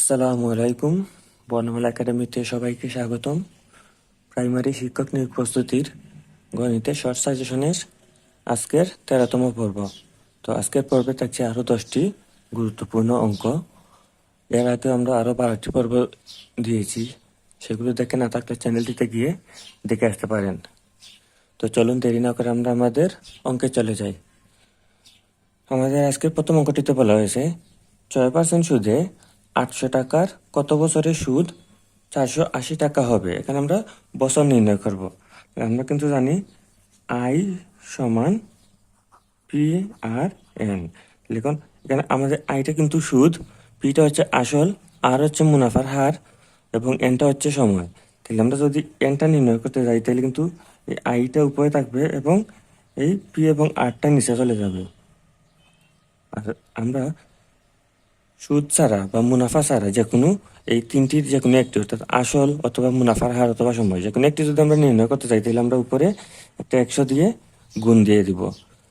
আসসালামু আলাইকুম। বর্ণমালা একাডেমিতে সবাইকে স্বাগতম। প্রাইমারি শিক্ষক নিয়োগ প্রস্তুতির গণিতের শর্ট সাজেশনের আজকের তেরোতম পর্ব। তো আজকের পর্বে থাকছে আরও দশটি গুরুত্বপূর্ণ অঙ্ক। এর আগে আমরা আরও বারোটি পর্ব দিয়েছি। সেগুলো দেখে না থাকলে চ্যানেলটিতে গিয়ে দেখে আসতে পারেন। তো চলুন দেরি না করে আমরা আমাদের অঙ্কে চলে যাই। আমাদের আজকের প্রথম অঙ্কটিতে বলা হয়েছে, ছয় পার্সেন্ট সুদে আটশো টাকার কত বছরের সুদ? চারশো আশি টাকা হবে। এখানে আমরা বছর নির্ণয় করব। আমরা কিন্তু জানি আই সমান পি আর এন। লিখুন, এখানে আমাদের আইটা কিন্তু সুদ। পিটা হচ্ছে আসল, আর হচ্ছে মুনাফার হার, এবং এনটা হচ্ছে সময়। তাহলে আমরা যদি এনটা নির্ণয় করতে যাই, তাহলে কিন্তু এই আইটা উপরে থাকবে এবং এই পি এবং আরটা নিচে চলে যাবে। আর আমরা সুদ ছাড়া বা মুনাফা ছাড়া যে কোনো এই তিনটির যে কোনো একটি, অর্থাৎ আসল অথবা মুনাফার হার অথবা সময় যে কোনো একটি যদি আমরা নির্ণয় করতে চাই, তাহলে আমরা উপরে একটা একশো দিয়ে গুণ দিয়ে দিব।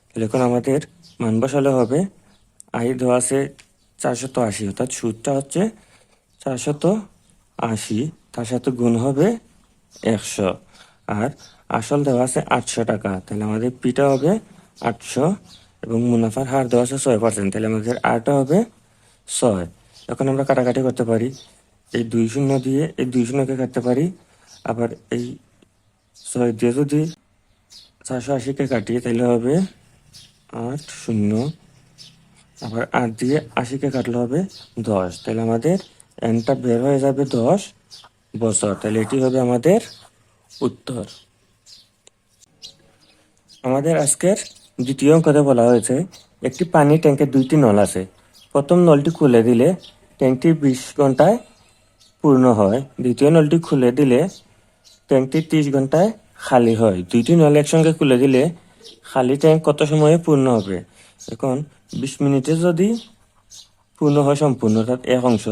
তাহলে এখন আমাদের মান বসালে হবে, আই দেওয়া আছে চারশত আশি, অর্থাৎ সুদটা হচ্ছে চারশত আশি, তার সাথে গুণ হবে একশো। আর আসল দেওয়া আছে আটশো টাকা, তাহলে আমাদের পিটা হবে আটশো এবং মুনাফার হার দেওয়া আছে ছয় পার্সেন্ট তাহলে আমাদের আরটা হবে ছয়। এখন আমরা কাটাকাটি করতে পারি। এই দুই শূন্য দিয়ে, এই দুই শূন্যকে কাটতে পারি। আবার এই ছয় দিয়ে যদি চারশো আশিকে কাটি তাহলে হবে আট শূন্য। আবার আট দিয়ে আশিকে কাটলে হবে দশ। তাহলে আমাদের এনটা বের হয়ে যাবে দশ বছর। তাহলে এটি হবে আমাদের উত্তর। আমাদের আজকের দ্বিতীয় অঙ্কতে বলা হয়েছে, একটি পানি ট্যাঙ্কের দুইটি নল আছে। প্রথম নলটি খুলে দিলে ট্যাঙ্কটি বিশ ঘন্টায় পূর্ণ হয়। দ্বিতীয় নলটি খুলে দিলে ট্যাঙ্কটি ত্রিশ ঘন্টায় খালি হয়। দুইটি নল একসঙ্গে খুলে দিলে খালি ট্যাঙ্ক কত সময়ে পূর্ণ হবে? এখন বিশ মিনিটে যদি পূর্ণ হয় সম্পূর্ণ, অর্থাৎ এক অংশ,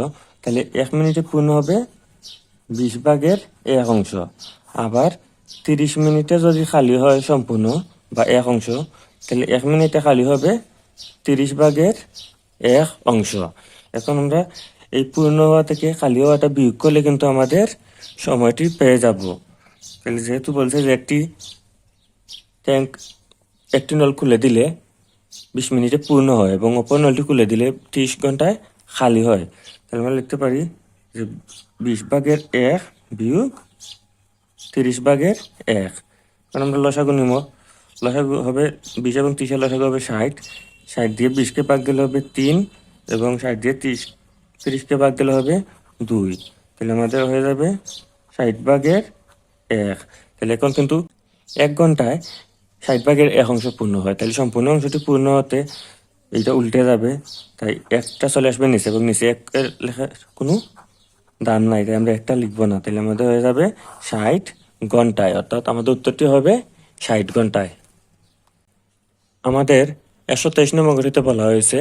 তাহলে এক মিনিটে পূর্ণ হবে বিশ ভাগের এক অংশ। আবার তিরিশ মিনিটে যদি খালি হয় সম্পূর্ণ বা এক অংশ, তাহলে এক মিনিটে খালি হবে তিরিশ ভাগের এক অংশ। এখন আমরা এই পূর্ণ থেকে খালি হওয়াটা বিয়োগ করলে কিন্তু আমাদের সময়টি পেয়ে যাব। তাহলে যেহেতু বলছে যে একটি ট্যাঙ্ক একটি নল খুলে দিলে বিশ মিনিটে পূর্ণ হয় এবং অপর নলটি খুলে দিলে ত্রিশ ঘন্টায় খালি হয়। তাহলে আমরা লিখতে পারি যে বিশ ভাগের এক বিয়োগ তিরিশ ভাগের এক। কারণ আমরা লসাগু নিব। লসাগু হবে বিশ এবং ত্রিশের লসাগু হবে ষাট। ষাট দিয়ে বিশকে ভাগ গেলে হবে তিন এবং ষাট দিয়ে ত্রিশ তিরিশকে ভাগ গেলে হবে দুই। তাহলে আমাদের হয়ে যাবে ষাট ভাগের এক। তাহলে এখন কিন্তু এক ঘন্টায় ষাট ভাগের এক অংশ পূর্ণ হয়। তাহলে সম্পূর্ণ অংশটি পূর্ণ হতে এইটা উল্টে যাবে। তাই একটা চলে আসবে নিচে এবং নিচে এক লেখার কোনো দাম নাই। তাই আমরা একটা লিখব না। তাহলে আমাদের হয়ে যাবে ষাট ঘন্টায়। অর্থাৎ আমাদের উত্তরটি হবে ষাট ঘন্টায়। আমাদের একশো তেইশ নম্বর বলা হয়েছে।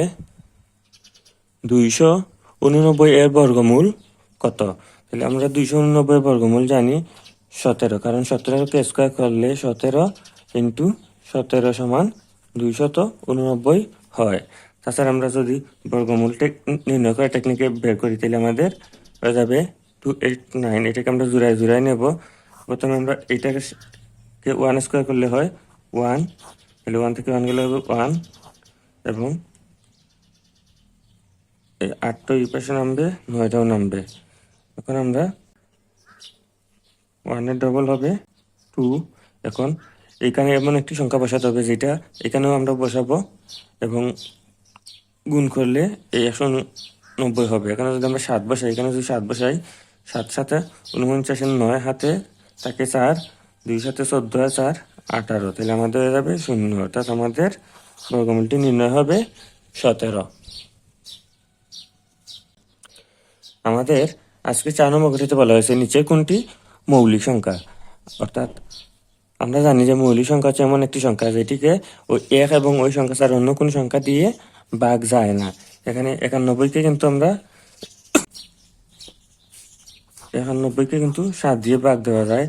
দুইশো উননব্বই এর বর্গমূল কত? তাহলে আমরা দুইশো উননব্বই বর্গমূল জানি সতেরো, কারণ সতেরোকে স্কোয়ার করলে সতেরো ইন্টু সতেরো সমান দুইশত উননব্বই হয়। তাছাড়া আমরা যদি বর্গমূল নির্ণয় করার টেকনিকে বের করি, তাহলে আমাদের হয়ে যাবে টু এইট নাইন এটাকে আমরা জুড়াই জুড়াই নেব। প্রথমে আমরা এইটাকে কে ওয়ান স্কোয়ার করলে হয় ওয়ান তাহলে ওয়ান থেকে ওয়ান গেলে হবে ওয়ান এবং এই আটটা এই পাশে নামবে, নয়টাও নামবে। এখন আমরা ওয়ানের ডবল হবে টু এখন এখানে এমন একটি সংখ্যা বসাতে হবে যেটা এখানেও আমরা বসাবো এবং গুণ করলে এই একশো নব্বই হবে। এখানে যদি আমরা সাত বসাই, এখানে যদি সাত বসাই, সাত সাথে উনপঞ্চাশের নয় হাতে তাকে চার, দুই সাথে চোদ্দ আর চার আঠারো, তাহলে আমাদের হয়ে যাবে শূন্য, অর্থাৎ আমাদের বর্গমূলটি নির্ণয় হবে সতেরো। আমাদের আজকে চার নম্বর ঘটিতে বলা হয়েছে, নিচে কোনটি? মৌলিক সংখ্যা। অর্থাৎ আমরা জানি যে মৌলিক সংখ্যা হচ্ছে এমন একটি সংখ্যা যেটিকে ওই এক এবং ওই সংখ্যা ছাড়া অন্য কোনো সংখ্যা দিয়ে বাঘ যায় না। এখানে একানব্বইকে কিন্তু আমরা একানব্বইকে কিন্তু সাত দিয়ে বাঘ দেওয়া যায়।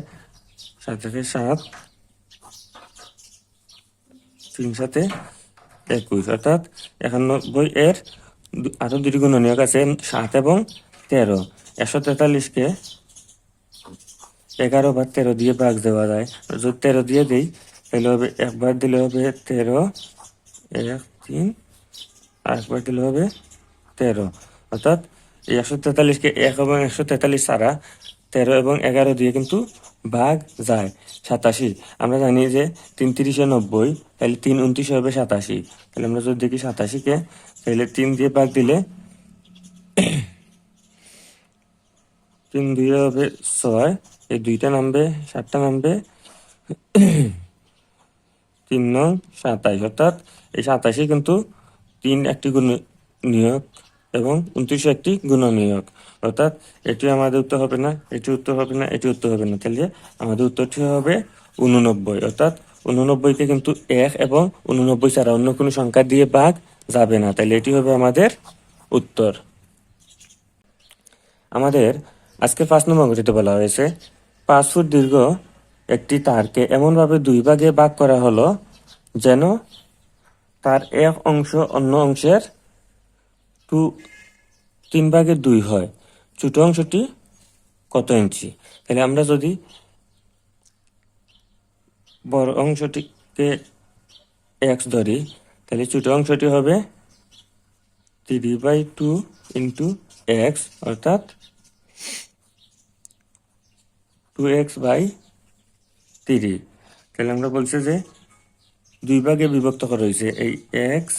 সাত থেকে সাত তিন সাথে একুশ অর্থাৎ একানব্বই এর আরও দুটি গুণনীয়ক আছে, সাত এবং তেরো। একশো তেতাল্লিশকে এগারো বার তেরো দিয়ে ভাগ দেওয়া যায়। যদি তেরো দিয়ে দিই, তাহলে হবে একবার দিলে হবে তেরো, এক, তিন আর একবার দিলে হবে তেরো। অর্থাৎ একশো তেতাল্লিশকে এক এবং একশো তেতাল্লিশ ছাড়া তেরো এবং এগারো দিয়ে কিন্তু ভাগ যায় সাতাশি। আমরা জানি যে তিন তিরিশে নব্বই, তাহলে তিন উনত্রিশ হবে সাতাশি। তাহলে আমরা যদি দেখি সাতাশিকে, তাহলে তিন দিয়ে ভাগ দিলে তিন দুই হবে ছয়, এই দুইটা নামবে, সাতটা নামবে তিন নং সাতাশ। অর্থাৎ এই সাতাশে কিন্তু তিন একটি গুণ নিয়োগ এবং উনত্রিশ একটি গুণ নিয়োগ অর্থাৎ এটি আমাদের উত্তর হবে না, এটি উত্তর হবে না, এটি উত্তর হবে না। তাহলে আমাদের উত্তরটি হবে উননব্বই। অর্থাৎ উননব্বইকে কিন্তু এক এবং উননব্বই ছাড়া অন্য কোনো সংখ্যা দিয়ে ভাগ যাবে না। তাহলে এটি হবে আমাদের উত্তর। আমাদের আজকে পাঁচ নম্বর অঙ্কটিতে বলা হয়েছে, পাঁচ ফুট দীর্ঘ একটি তারকে এমনভাবে দুই ভাগে ভাগ করা হলো যেন তার এক অংশ অন্য অংশের টু তিন ভাগের দুই হয়। ছোট অংশটি কত ইঞ্চি? তাহলে আমরা যদি বড় অংশটিকে এক্স ধরি, তাহলে ছোট অংশটি হবে three by two into x অর্থাৎ টু এক্স বাই থ্রি তাহলে আমরা বলছি যে দুই ভাগে বিভক্ত করা হয়েছে, এই এক্স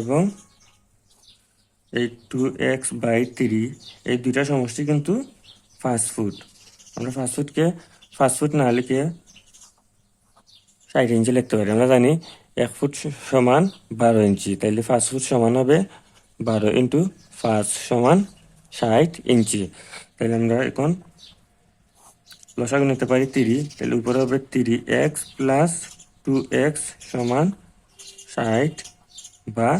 এবং এই টু এক্স বাই থ্রি এই দুইটা সমষ্টি কিন্তু ফাস্ট ফুড আমরা ফাস্ট ফুডকে ফাস্ট ফুড না লিখে ষাট ইঞ্চি লিখতে পারি। আমরা জানি এক ফুট সমান বারো ইঞ্চি। তাইলে ফাস্ট ফুট সমান হবে বারো ইন্টু ফার্স্ট সমান ষাট ইঞ্চি। তাহলে আমরা এখন লসাগু নিতে পারি তিরি তাহলে উপরে হবে three x plus two x সমান ষাট বা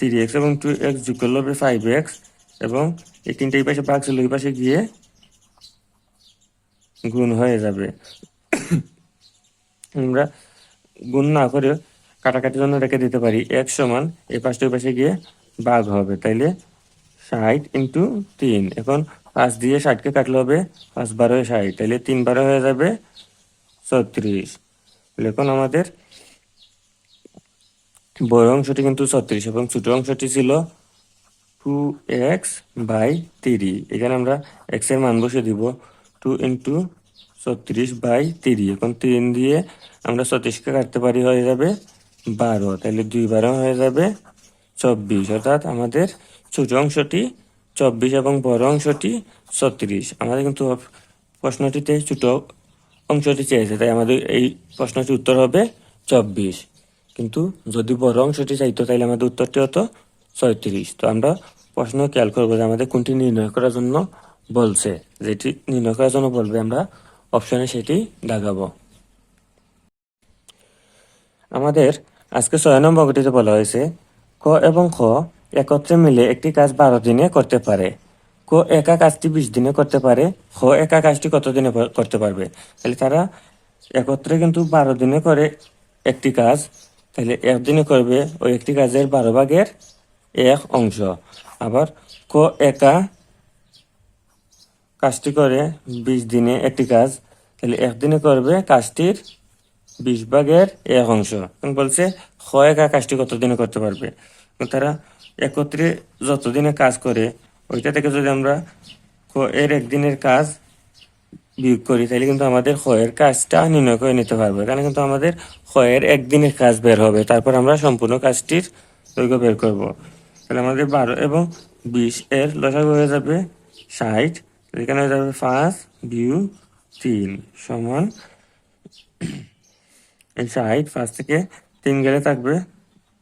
তিরি এক্স এবং টু এক্স যোগ করলে হবে ফাইভ এক্স এবং এই তিনটে এই পাশে ভাগ ছিল, ওই পাশে গিয়ে গুণ হয়ে যাবে। আমরা গুণ না করে কাটাকাটির জন্য রেখে দিতে পারি। এক সমান এই পাশটা ওই পাশে গিয়ে ভাগ হবে। তাইলে ষাট ইন্টু তিন। এখন পাঁচ দিয়ে ষাটকে কাটলে হবে পাঁচ বারো ষাট। তাইলে তিন বারো হয়ে যাবে ছত্রিশ। এখন আমাদের বড় অংশটি কিন্তু ছত্রিশ এবং ছোট অংশটি ছিল টু এক্স বাই থ্রি এখানে আমরা এক্সের মান বসে দিব টু ইন্টু ছত্রিশ বাই থ্রি এখন তিন দিয়ে আমরা ছত্রিশকে কাটতে পারি হয়ে যাবে বারো। তাহলে দুই বারো হয়ে যাবে চব্বিশ। অর্থাৎ আমাদের ছোট অংশটি চব্বিশ এবং বড় অংশটি ছত্রিশ। আমাদের কিন্তু প্রশ্নটিতে ছোট অংশটি চেয়েছে, তাই আমাদের এই প্রশ্নটির উত্তর হবে চব্বিশ। কিন্তু যদি বড় অংশটি চাইতো তাহলে আমাদের উত্তরটি হতো ছয়ত্রিশ। তো আমরা প্রশ্ন খেয়াল করব যে আমাদের কোনটি নির্ণয় করার জন্য বলছে। যেটি নির্ণয় করার জন্য বলবে, আমরা অপশনে সেটি দাগাবো। আমাদের আজকে ছয় নম্বর অঙ্কটিতে বলা হয়েছে, ক এবং খ একত্রে মিলে একটি কাজ বারো দিনে করতে পারে। ক একা কাজটি বিশ দিনে করতে পারে, খ একা কাজটি কত দিনে করতে পারবে? তাহলে তারা একত্রে কিন্তু বারো দিনে করে একটি কাজ তাহলে একদিনে করবে ওই একটি কাজের বারো ভাগের এক অংশ। আবার ক একা কাজটি করে বিশ দিনে একটি কাজ, তাহলে একদিনে করবে কাজটির বিশ ভাগের এক অংশ। বলছে খ একা কাজটি কত দিনে করতে পারবে? তারা একত্রে যতদিনে কাজ করে, ওইটা থেকে যদি আমরা খ এর একদিনের কাজ বিয়োগ করি তাহলে কিন্তু আমাদের ক্ষয়ের কাজটা নির্ণয় করে নিতে পারব। এখানে কিন্তু আমাদের ক্ষয়ের একদিনের কাজ বের হবে, তারপর আমরা সম্পূর্ণ কাজটির দৈর্ঘ্য বের করব। তাহলে আমাদের বারো এবং বিশ এর লসাগু হয়ে যাবে ষাট, এখানে হয়ে যাবে পাঁচ বিউ তিন সমান ষাট, পাঁচ থেকে তিন গেলে থাকবে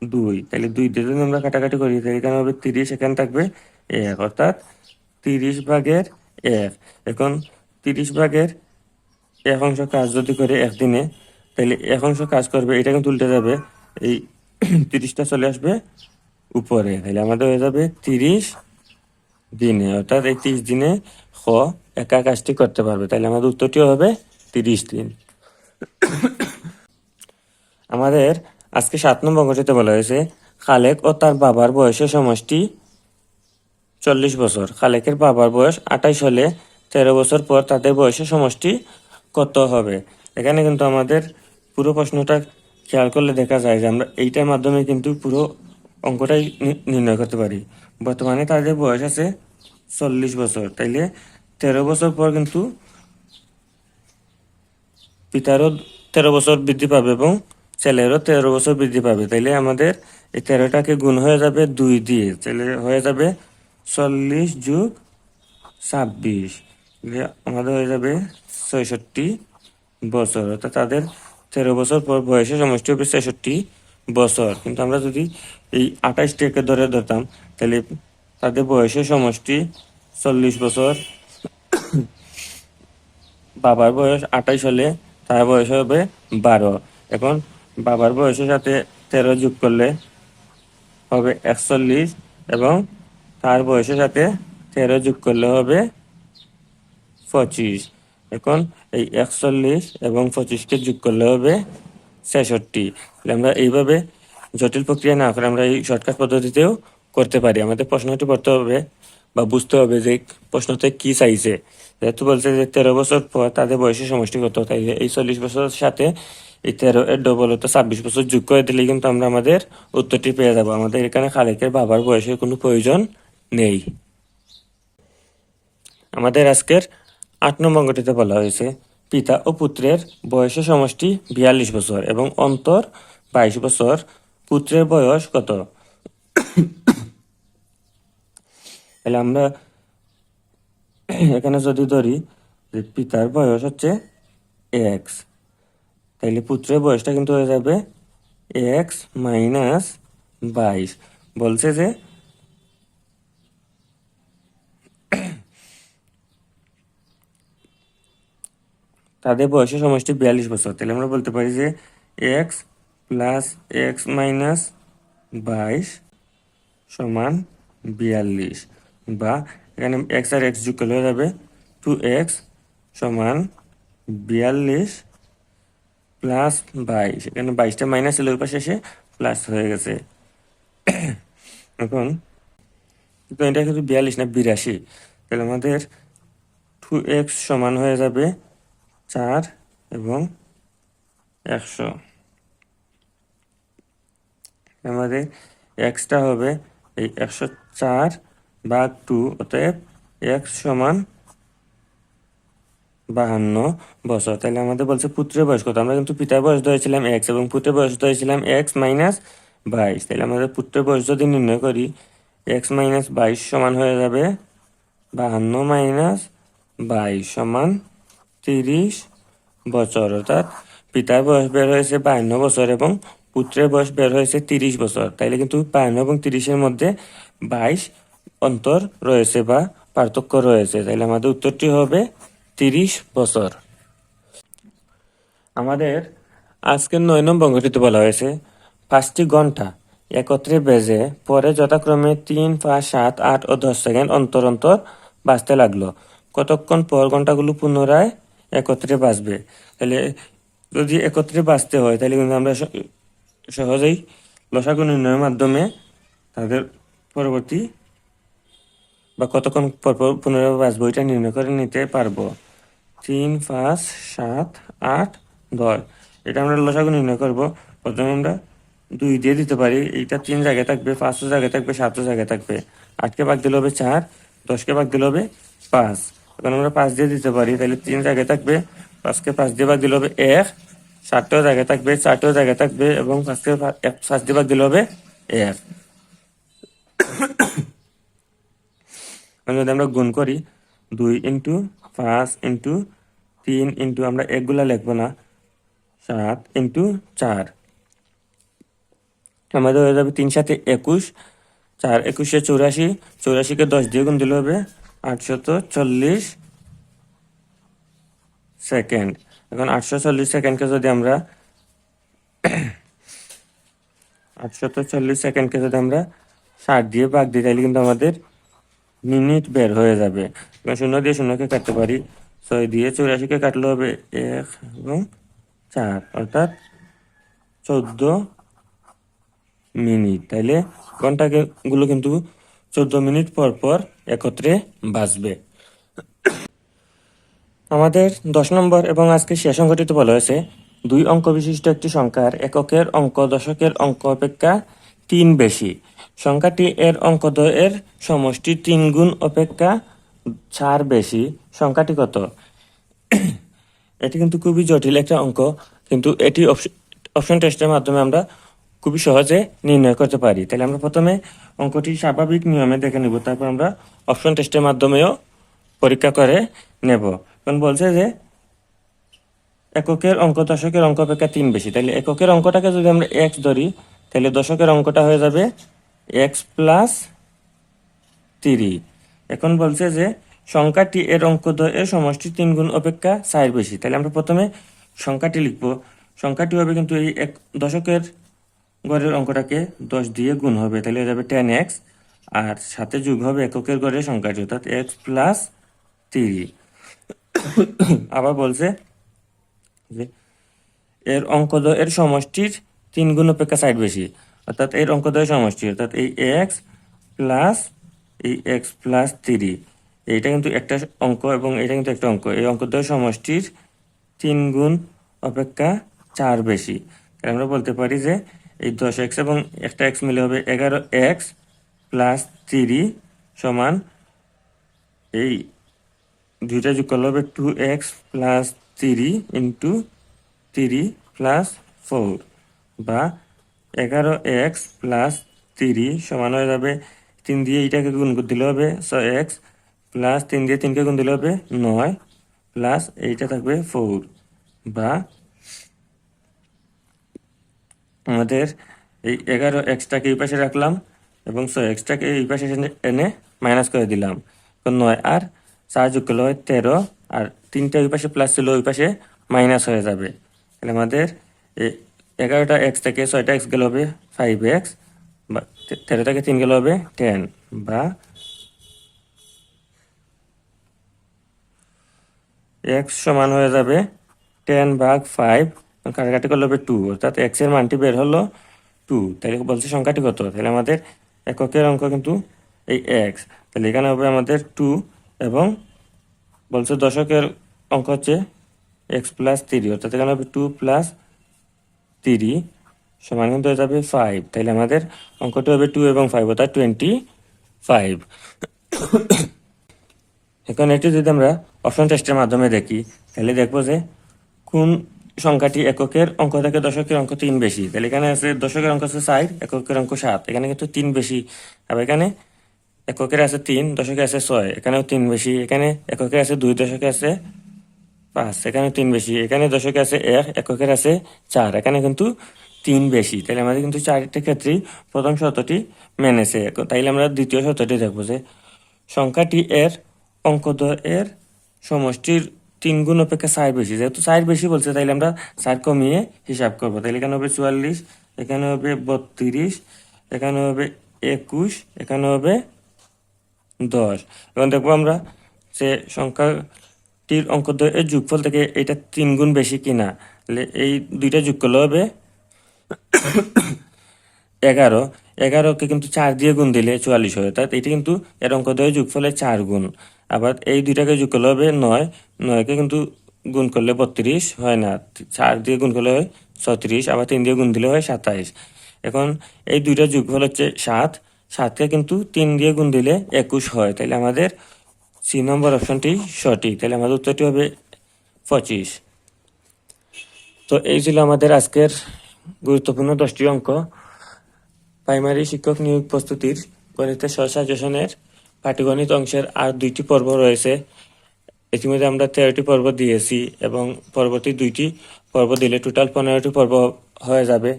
দুই। তাহলে দুই দিয়ে যদি আমরা কাটাকাটি করি, তাহলে এখানে হবে তিরিশ, এখানে থাকবে এক, অর্থাৎ তিরিশ ভাগের এক। এখন তিরিশ ভাগের এক অংশ কাজ যদি করে একদিনে, তাহলে এক অংশ কাজ করবে এটা কিন্তু উল্টে যাবে, এই তিরিশটা চলে আসবে উপরে। তাহলে আমাদের হয়ে যাবে তিরিশ দিনে, অর্থাৎ এই তিরিশ দিনে খ একা কাজটি করতে পারবে। তাহলে আমাদের উত্তরটিও হবে তিরিশ দিন। আমাদের আজকে সাত নম্বর অঙ্কটিতে বলা হয়েছে, খালেক ও তার বাবার বয়সের সমষ্টি চল্লিশ বছর। খালেকের বাবার বয়স আঠাইশ হলে তেরো বছর পর তাদের বয়সের সমষ্টি কত হবে? এখানে কিন্তু আমাদের পুরো প্রশ্নটা খেয়াল করলে দেখা যায় যে আমরা এইটার মাধ্যমে কিন্তু পুরো অঙ্কটাই নির্ণয় করতে পারি। বর্তমানে তাদের বয়স আছে চল্লিশ বছর। তাইলে তেরো বছর পর কিন্তু পিতারও তেরো বছর বৃদ্ধি পাবে এবং ছেলেরও তেরো বছর বৃদ্ধি পাবে। তাইলে আমাদের এই তেরোটাকে গুণ হয়ে যাবে দুই দিয়ে। তাহলে হয়ে যাবে চল্লিশ যুগ ছাব্বিশ। আমাদের হয়ে যাবে ছয়ষট্টি বছর। অর্থাৎ তাদের তেরো বছর পর বয়সে সমষ্টি হবে ছেষট্টি বছর। কিন্তু আমরা যদি এই আঠাশটাকে ধরে ধরতাম, তাহলে তাদের বয়সের সমষ্টি চল্লিশ বছর। বাবার বয়স আঠাইশ হলে তার বয়স হবে বারো। এখন বাবার বয়সের সাথে তেরো যোগ করলে হবে একচল্লিশ এবং তার বয়সের সাথে তেরো যোগ করলে হবে পঁচিশ। এখন এই একচল্লিশ এবং পঁচিশকে যোগ করলে হবে ছেষট্টি। আমরা এইভাবে জটিল প্রক্রিয়া না করে আমরা এই শর্টকাট পদ্ধতিতেও করতে পারি। আমাদের প্রশ্নটি পড়তে হবে বা বুঝতে হবে যে প্রশ্নতে কি চাইছে। যেহেতু বলছে যে তেরো বছর পর তাদের বয়সের সমষ্টি কত, তাই এই চল্লিশ বছরের সাথে এই তেরো এর ডবল হতো ছাব্বিশ বছর যোগ করে দিলে কিন্তু আমরা আমাদের উত্তরটি পেয়ে যাব। আমাদের এখানে খালেকের বাবার বয়সের কোনো প্রয়োজন নেই। আমাদের আজকের আট নম্বর অঙ্কটিতে বলা হয়েছে, পিতা ও পুত্রের বয়সের সমষ্টি বিয়াল্লিশ বছর এবং অন্তর বাইশ বছর। পুত্রের বয়স কত? তাহলে আমরা এখানে যদি ধরি যে পিতার বয়স হচ্ছে এক্স তাইলে পুত্রের বয়সটা কিন্তু হয়ে যাবে এক্স মাইনাস বাইশ। বলছে যে তাদের বয়সের সমষ্টি বিয়াল্লিশ বছর। তাহলে আমরা বলতে পারি যে এক্স প্লাস এক্স মাইনাস বাইশ সমান বিয়াল্লিশ বা এখানে এক্স আর এক্স করলে হয়ে যাবে টু এক্স সমান বিয়াল্লিশ প্লাস বাইশ। এখানে বাইশটা মাইনাস ছিল পাশে এসে প্লাস হয়ে গেছে। এখন এটা কিন্তু বিয়াল্লিশ না বিরাশি। তাহলে আমাদের টু এক্স সমান হয়ে যাবে চার এবং একশো। আমাদের এক্সটা হবে এই একশো চার ভাগ টু, অতএব এক্স সমান বাহান্ন বছর। তাহলে আমাদের বলছে পুত্রের বয়স কত? আমরা কিন্তু পিতার বয়স ধরেছিলাম এক্স এবং পুত্রের বয়স ধরেছিলাম এক্স মাইনাস বাইশ। তাহলে আমাদের পুত্রের বয়স যদি নির্ণয় করি এক্স মাইনাস বাইশ সমান হয়ে যাবে বাহান্ন মাইনাস বাইশ সমান তিরিশ বছর, অর্থাৎ পিতার বয়স বের হয়েছে বায়ান্ন বছর এবং পুত্রের বয়স বের হয়েছে তিরিশ বছর। তাইলে কিন্তু বায়ান্ন এবং তিরিশের মধ্যে বাইশ অন্তর রয়েছে বা পার্থক্য রয়েছে। তাইলে আমাদের উত্তরটি হবে তিরিশ বছর। আমাদের আজকের নয় নম্বর অঙ্কটিতে বলা হয়েছে, পাঁচটি ঘণ্টা একত্রে বেজে পরে যথাক্রমে তিন, পাঁচ, সাত, আট ও দশ সেকেন্ড অন্তর অন্তর বাঁচতে লাগল। কতক্ষণ পর ঘন্টাগুলো পুনরায় একত্রে বাঁচবে। তাহলে যদি একত্রে বাঁচতে হয়, তাহলে কিন্তু আমরা সহজেই লসাগু নির্ণয়ের মাধ্যমে তাদের পরবর্তী বা কতক্ষণ পর পর পুনরায় বাঁচবো এটা নির্ণয় করে নিতে পারব। তিন, পাঁচ, সাত, আট, দশ। এটা আমরা লসাগু নির্ণয় করব। প্রথমে আমরা দুই দিয়ে দিতে পারি। এইটা তিন জায়গায় থাকবে পাঁচশো জায়গায় থাকবে সাতশো জায়গায় থাকবে। আটকে ভাগ দিলে হবে চার, দশকে ভাগ দিলে হবে পাঁচ। আমরা পাঁচ দিয়ে দিতে পারি, তাহলে তিন জায়গায় থাকবে, পাঁচকে পাঁচ দিয়ে ভাগ হবে এক জায়গায় থাকবে জায়গায় থাকবে এবং পাঁচকে পাঁচ দিয়ে হবে এক। যদি আমরা গুণ করি, দুই ইন্টু পাঁচ ইন্টু তিন ইন্টু আমরা একগুলা লিখব না, সাত ইন্টু চার। আমাদের হয়ে যাবে তিন সাথে একুশ, চার একুশে চৌরাশি, চৌরাশিকে দশ দিয়ে গুণ দিলে হবে আটশত চল্লিশ সেকেন্ড। এখন আটশো চল্লিশ সেকেন্ডকে যদি আমরা আটশত চল্লিশ সেকেন্ডকে যদি আমরা ষাট দিয়ে ভাগ দিই, তাহলে কিন্তু আমাদের মিনিট বের হয়ে যাবে। শূন্য দিয়ে শূন্যকে কাটতে পারি। ছয় দিয়ে চৌরাশিকে কাটলে হবে এক এবং চার, অর্থাৎ চোদ্দ মিনিট। তাইলে ঘণ্টা গুলো কিন্তু চোদ্দ মিনিট পর পর একত্রে বাঁচবে। আমাদের দশ নম্বর এবং আজকে শেষ অঙ্কটিতে বলা হয়েছে, দুই অঙ্ক বিশিষ্ট একটি সংখ্যার এককের অঙ্ক দশকের অঙ্ক অপেক্ষা তিন বেশি। সংখ্যাটি এর অঙ্কদ্বয়ের সমষ্টি তিন গুণ অপেক্ষা চার বেশি। সংখ্যাটি কত? এটি কিন্তু খুবই জটিল একটা অঙ্ক, কিন্তু এটি অপশ- অপশন টেস্টের মাধ্যমে আমরা খুবই সহজে নির্ণয় করতে পারি। তাহলে আমরা প্রথমে অঙ্কটি স্বাভাবিক নিয়মে দেখে নিব। তারপর আমরা অপশন টেস্টের মাধ্যমেও পরীক্ষা করে নেব। কারণ বলছে যে এককের অঙ্ক দশকের অঙ্ক অপেক্ষা তিন বেশি। তাহলে এককের অঙ্কটাকে যদি আমরা এক্স ধরি, তাহলে দশকের অঙ্কটা হয়ে যাবে এক্স প্লাস তিরি এখন বলছে যে সংখ্যাটি এর অঙ্ক এর সমষ্টি তিন গুণ অপেক্ষা চার বেশি। তাহলে আমরা প্রথমে সংখ্যাটি লিখব। সংখ্যাটি হবে কিন্তু এই এক দশকের গড়ের অঙ্কটাকে দশ দিয়ে গুণ হবে, তাহলে হয়ে যাবে টেন এক্স আর সাথে যোগ হবে এককের গড়ের সংখ্যাটি, অর্থাৎ এক্স প্লাস তিরি আবার বলছে যে এর অঙ্কদ্বয় এর সমষ্টির তিন গুণ অপেক্ষা সাইড বেশি, অর্থাৎ এর অঙ্কদ্বয় সমষ্টি, অর্থাৎ এই এক্স প্লাস এই এক্স প্লাস থ্রি এইটা কিন্তু একটা অঙ্ক এবং এটা কিন্তু একটা অঙ্ক। এই অঙ্কদ্বয় সমষ্টির তিন গুণ অপেক্ষা চার বেশি। আমরা বলতে পারি যে এই দশ এক্স এবং একটা এক্স মিলে হবে এগারো এক্স প্লাস থ্রি সমান এই দুইটা যোগ করলে হবে two x plus three into three plus four বা এগারো এক্স প্লাস থ্রি সমান হয়ে যাবে তিন দিয়ে এইটাকে গুণ করে দিলে হবে ছয় এক্স প্লাস তিন দিয়ে তিনকে গুণ দিলে হবে নয় প্লাস এইটা থাকবে ফোর বা আমাদের এই এগারো এক্সটাকে এই পাশে রাখলাম এবং ছয় এক্সটাকে এই পাশে এনে- মাইনাস করে দিলাম। নয় আর চার যোগ করলে হয় তেরো আর তিনটা ওই পাশে প্লাস ছিল ওই পাশে মাইনাস হয়ে যাবে। তাহলে আমাদের এগারোটা এক্স থেকে ছয়টা এক্স গেলে হবে ফাইভ এক্স বা তেরো থেকে তিন গেলে হবে টেন বা এক্স সমান হয়ে যাবে টেন ভাগ ফাইভ কাটাকাটি করলে হবে টু অর্থাৎ এক্সের মানটি বের হলো টু তাহলে বলছে সংখ্যাটি কত? তাহলে আমাদের এককের অঙ্ক কিন্তু এই এক্স তাহলে এখানে হবে আমাদের টু এবং বলছে দশকের অঙ্ক হচ্ছে এক্স প্লাস থ্রি অর্থাৎ এখানে হবে টু প্লাস থ্রি সমান কিন্তু হয়ে যাবে ফাইভ তাহলে আমাদের অঙ্কটি হবে টু এবং ফাইভ অর্থাৎ টোয়েন্টি ফাইভ এখন এটি যদি আমরা অপশন টেস্টের মাধ্যমে দেখি, তাহলে দেখব যে কোন সংখ্যাটি এককের অঙ্ক থেকে দশকের অঙ্ক তিন বেশি। তাহলে এখানে আছে দশকের অঙ্ক আছে সাইড এককের অঙ্ক সাত। এখানে কিন্তু তিন বেশি। আবার এখানে এককের আছে তিন, দশকে আছে ছয়। এখানেও তিন বেশি। এখানে এককের আছে দুই, দশকে আছে পাঁচ। এখানে তিন বেশি। এখানে দশকে আছে এক, এককের আছে চার। এখানে কিন্তু তিন বেশি। তাহলে আমাদের কিন্তু চারটি ক্ষেত্রেই প্রথম শর্তটি মেনেছে। তাইলে আমরা দ্বিতীয় শর্তটি দেখব যে সংখ্যাটি এর অঙ্কদ্বয় এর সমষ্টির তিন গুণ অপেক্ষা চার বেশি। যেহেতু চার বেশি বলছে, তাইলে আমরা চার কমিয়ে হিসাব করব। তাইলে এখানে হবে চুয়াল্লিশ, এখানে হবে বত্রিশ, এখানে হবে একুশ, এখানে হবে দশ। এখন দেখব আমরা যে সংখ্যাটির অঙ্কদ্বয় এর যোগফল থেকে এটা তিন গুণ বেশি কিনা। তাহলে এই দুইটা যোগ করলে হবে এগারো। এগারোকে কিন্তু চার দিয়ে গুণ দিলে চুয়াল্লিশ হয়। অর্থাৎ এটি কিন্তু এর অঙ্ক অঙ্কদ্বয় যোগফলে চার গুণ। আবার এই দুইটাকে যোগ করলে হবে নয় নয়কে কিন্তু গুণ করলে বত্রিশ হয় না। চার দিয়ে গুণ করলে হয় ছত্রিশ, আবার তিন দিয়ে গুণ দিলে হয় সাতাইশ। এখন এই দুইটা যোগফল হচ্ছে সাত। সাতকে কিন্তু তিন দিয়ে গুণ দিলে একুশ হয়। তাহলে আমাদের সি নম্বর অপশনটি সঠিক। তাহলে আমাদের উত্তরটি হবে পঁচিশ। তো এই ছিল আমাদের আজকের গুরুত্বপূর্ণ দশটি অঙ্ক। প্রাইমারি শিক্ষক নিয়োগ প্রস্তুতির গণিতের সাজেশনের পাটিগণিত অংশের আর দুইটি পর্ব রয়েছে। ইতিমধ্যে আমরা তেরোটি পর্ব দিয়েছি এবং পরবর্তী দুইটি পর্ব দিলে টোটাল পনেরোটি পর্ব হয়ে যাবে।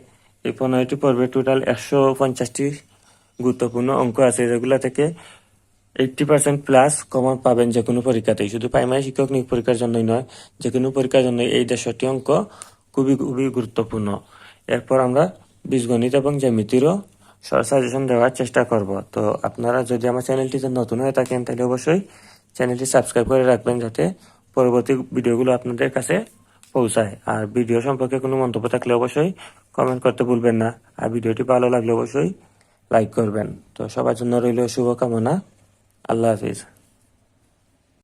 এই পনেরোটি পর্বে টোটাল একশো পঞ্চাশটি গুরুত্বপূর্ণ অঙ্ক আছে, যেগুলো থেকে এইটটি পার্সেন্ট প্লাস কমন পাবেন যে কোনো পরীক্ষাতেই। শুধু প্রাইমারি শিক্ষক নিয়োগ পরীক্ষার জন্যই নয় যে কোনো পরীক্ষার জন্য এই দেড়শোটি অঙ্ক খুবই খুবই গুরুত্বপূর্ণ। এরপর আমরা বীজগণিত এবং জ্যামিতিরও সাজেশন দেওয়ার চেষ্টা করব। তো আপনারা যদি আমার চ্যানেলটিতে নতুন হয়ে থাকেন, তাহলে অবশ্যই চ্যানেলটি সাবস্ক্রাইব করে রাখবেন যাতে পরবর্তী ভিডিওগুলো আপনাদের কাছে পৌঁছায়। আর ভিডিও সম্পর্কে কোনো মন্তব্য থাকলে অবশ্যই কমেন্ট করতে ভুলবেন না। আর ভিডিওটি ভালো লাগলে অবশ্যই লাইক করবেন। তো সবার জন্য রইল শুভকামনা। আল্লাহ হাফিজ।